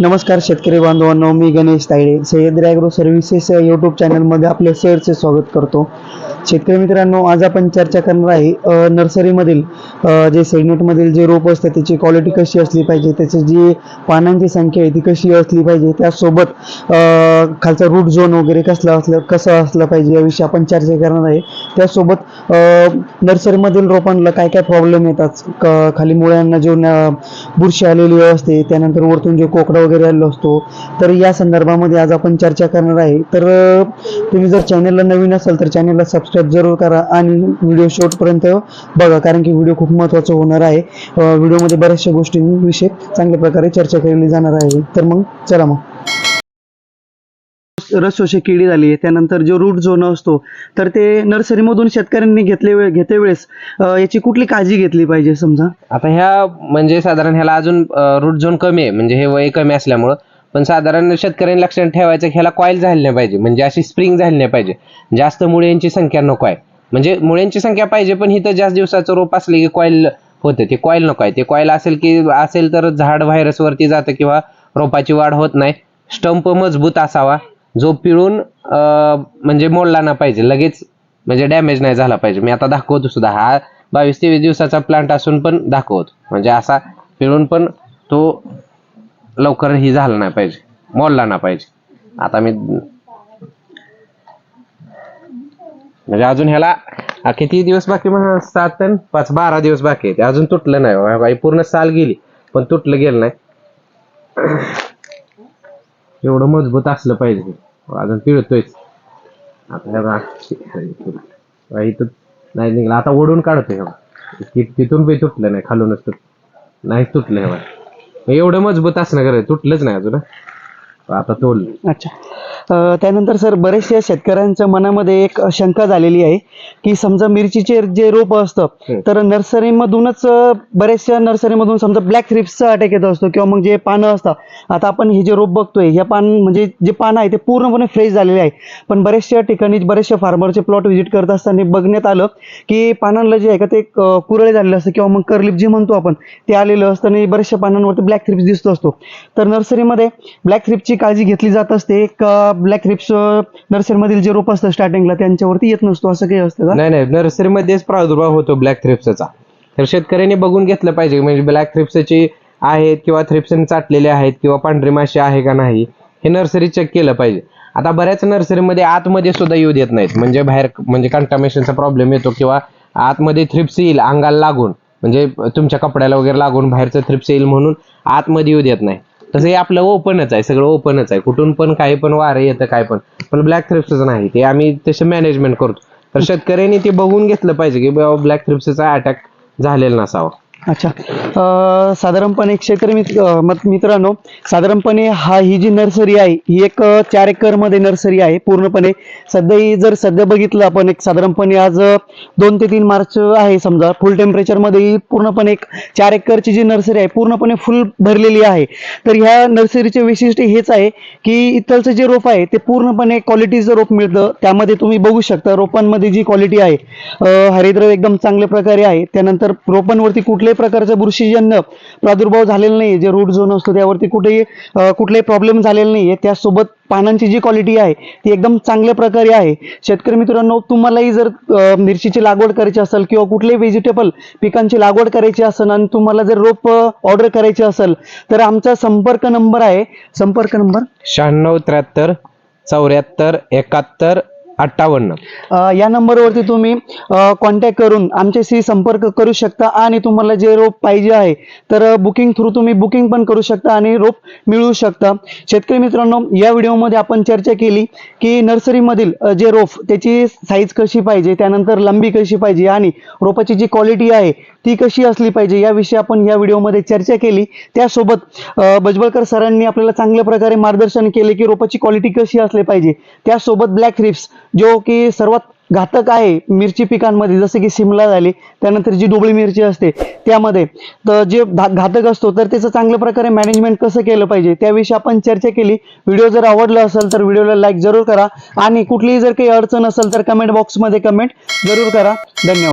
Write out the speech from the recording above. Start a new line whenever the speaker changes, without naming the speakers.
नमस्कार शेतकरी बांधवांनो मी गणेश तायडे. सह्याद्री ॲग्रो सर्व्हिसेस या यूट्यूब चॅनलमध्ये आपले सरचे स्वागत करतो. शेतकरी मित्रांनो आज आपण चर्चा करणार आहे नर्सरीमधील जे सेगमेंटमधील जे रोप असतात त्याची क्वालिटी कशी असली पाहिजे त्याची जी पानांची संख्या आहे ती कशी असली पाहिजे त्यासोबत खालचा रूट झोन वगैरे कसला असलं कसं असलं पाहिजे याविषयी आपण चर्चा करणार आहे. त्यासोबत नर्सरीमधील रोपांना काय काय प्रॉब्लेम येतात खाली मुळ्यांना जो बुरशी आलेली असते त्यानंतर वरतून जो कोकडा वगैरे आलेलो असतो. तर या संदर्भामध्ये आज आपण चर्चा करणार आहे. तर तुम्ही जर चॅनलला नवीन असाल तर चॅनलला सबस्क्राईब जरूर करा आणि व्हिडिओ शेवटपर्यंत बघा कारण की व्हिडिओ खूप महत्त्वाचा होणार आहे. व्हिडिओमध्ये बऱ्याचशा गोष्टींविषयी चांगल्या प्रकारे चर्चा केली जाणार आहे. तर मग चला मग. रसशोषक किडी झाली त्यानंतर जो रूट झोन असतो तर ते नर्सरीमधून शेतकऱ्यांनी घेतले वेळ घेते वेळेस याची कुठली काळजी घेतली पाहिजे समजा?
आता ह्या म्हणजे साधारण ह्याला अजून रूट झोन कमी आहे म्हणजे हे वय कमी असल्यामुळं पण साधारण शेतकऱ्यांनी लक्षात ठेवायचं ह्याला कॉईल झाली नाही पाहिजे म्हणजे अशी स्प्रिंग झाली नाही पाहिजे. जास्त मुळ्यांची संख्या नको आहे. म्हणजे मुळ्यांची संख्या पाहिजे पण इथं जास्त दिवसाचं रोप असले की कॉईल होते ते कॉईल नको आहे. ते कॉईल असेल की असेल तर झाड व्हायरसवरती जातं किंवा रोपाची वाढ होत नाही. स्टंप मजबूत असावा. जो पिळून म्हणजे मोडला ना पाहिजे लगेच म्हणजे डॅमेज नाही झाला पाहिजे. मी आता दाखवतो सुद्धा. हा बावीस तेवीस दिवसाचा प्लांट असून पण दाखवतो. म्हणजे असा पिळून पण तो लवकर ही झाला नाही पाहिजे मोडला ना पाहिजे. आता मी म्हणजे अजून ह्याला किती दिवस बाकी म्हणा? सात आणि पाच बारा दिवस बाकी आहे ते अजून तुटलं नाही. बाई पूर्ण साल गेली पण तुटलं गेलं नाही. एवढं मजबूत असलं पाहिजे. अजून पिळतोयच आता हे बघा. इथं नाही निघाला. आता ओढून काढतोय हे. तिथून बी तुटलं नाही खालूनच तुट नाही तुटलं हे बघा. एवढं मजबूत असणं गरज तुटलंच नाही अजून आता तोडलं.
अच्छा. त्यानंतर सर बरेचशा शेतकऱ्यांच्या मनामध्ये एक शंका झालेली आहे की समजा मिरचीचे जे रोप असतं. तर नर्सरीमधूनच अ, बऱ्याचशा नर्सरीमधून समजा ब्लॅक थ्रिप्सचा अटॅक येत असतो किंवा मग जे पानं असतात. आता आपण हे जे रोप बघतोय ह्या पान म्हणजे जे पानं आहे ते पूर्णपणे फ्रेश झालेले आहे. पण बऱ्याचशा ठिकाणी बरेचशा फार्मरचे प्लॉट व्हिजिट करत असताना बघण्यात आलं की पानांना जे आहे का ते कुरळे झालेलं असतं किंवा मग करलिप जे म्हणतो आपण ते आलेलं असतं आणि बऱ्याचशा पानांवरती ब्लॅक थ्रिप्स दिसतो असतो. तर नर्सरीमध्ये ब्लॅक थ्रिप्सची काळजी घेतली जात असते. एक ब्लॅक रिप्स नर्सरीमधील जे रोप असतं स्टार्टिंगला त्यांच्यावरती येत नसतो असं काही असतं का?
नाही नाही. नर्सरीमध्येच प्रादुर्भाव होतो ब्लॅक थ्रिप्सचा तर शेतकऱ्यांनी बघून घेतलं पाहिजे. म्हणजे ब्लॅक थ्रिप्सची आहेत किंवा थ्रिप्सन चाटलेले आहेत किंवा पांढरी माशी आहे का नाही हे नर्सरी चेक केलं पाहिजे. आता बऱ्याच नर्सरीमध्ये आतमध्ये सुद्धा येऊ देत नाहीत. म्हणजे बाहेर म्हणजे कंटामेशनचा प्रॉब्लेम येतो किंवा आतमध्ये थ्रिप्स येईल अंगाला लागून. म्हणजे तुमच्या कपड्याला वगैरे लागून बाहेरचं थ्रिप्स येईल म्हणून आतमध्ये येऊ देत नाही तसं हे आपलं ओपनच आहे सगळं ओपनच आहे. कुठून पण काही पण वारं येतं काय पण. पण ब्लॅक थ्रिप्सच नाही ते आम्ही तसे मॅनेजमेंट करतो. तर शेतकऱ्यांनी ते बघून घेतलं पाहिजे की बाबा ब्लॅक थ्रिप्सचा अटॅक झालेला नसावा.
अच्छा. साधारणपणे एक शेतकरी मित्र मत मित्रांनो साधारणपणे हा ही जी नर्सरी आहे ही एक चार एकरमध्ये नर्सरी आहे. पूर्णपणे सध्या ही जर सध्या बघितलं आपण एक साधारणपणे आज दोन ते तीन मार्च आहे समजा. फुल टेम्परेचरमध्ये ही पूर्णपणे एक चार एकरची जी नर्सरी आहे पूर्णपणे फुल भरलेली आहे. तर ह्या नर्सरीचे वैशिष्ट्य हेच आहे की इथलचं जे रोप आहे ते पूर्णपणे क्वालिटीचं रोप मिळतं. त्यामध्ये तुम्ही बघू शकता रोपांमध्ये जी क्वालिटी आहे हरिद्र एकदम चांगल्या प्रकारे आहे. त्यानंतर रोपांवरती कुठले प्रकारचं बुरशीजन्य प्रादुर्भाव झालेला नाही जे रूट झोन असतो त्यावरती कुठेही कुठलाही प्रॉब्लेम झालेला नाही आहे त्यासोबत पानांची जी क्वालिटी आहे ती एकदम चांगल्या प्रकारे आहे. शेतकरी मित्रांनो तुम्हालाही जर मिरचीची लागवड करायची असेल किंवा कुठलेही व्हेजिटेबल पिकांची लागवड करायची असेल आणि तुम्हाला जर रोप ऑर्डर करायची असेल तर आमचा संपर्क नंबर आहे. संपर्क नंबर?
शहाण्णव त्र्याहत्तर चौऱ्याहत्तर एकाहत्तर अठ्ठावन्न.
अ, या नंबरवरती तुम्ही कॉन्टॅक्ट करून आमच्याशी संपर्क करू शकता आणि तुम्हाला जे रोप पाहिजे आहे तर बुकिंग थ्रू तुम्ही बुकिंग पण करू शकता आणि रोप मिळवू शकता. शेतकरी मित्रांनो या व्हिडिओमध्ये आपण चर्चा केली की नर्सरीमधील अ, जे रोप त्याची साईज कशी पाहिजे त्यानंतर लंबी कशी पाहिजे आणि रोपाची जी क्वालिटी आहे ती कशी असली पाहिजे याविषयी आपण या व्हिडिओमध्ये चर्चा केली. त्यासोबत अ, सरांनी आपल्याला चांगल्या प्रकारे मार्गदर्शन केले की रोपाची क्वालिटी कशी असली पाहिजे. त्यासोबत ब्लॅक थ्रिप्स जो की सर्वात घातक आहे मिरची पिकांमध्ये जसे की सिमला झाली त्यानंतर जी डोबळी मिरची असते त्यामध्ये. तर जे घातक असतो तर त्याचं चांगल्या प्रकारे मॅनेजमेंट कसं केलं पाहिजे त्याविषयी आपण चर्चा केली. व्हिडिओ जर आवडला असेल तर व्हिडिओला लाईक जरूर करा. आणि कुठलीही जर काही अडचण असेल तर कमेंट बॉक्समध्ये कमेंट जरूर करा. धन्यवाद.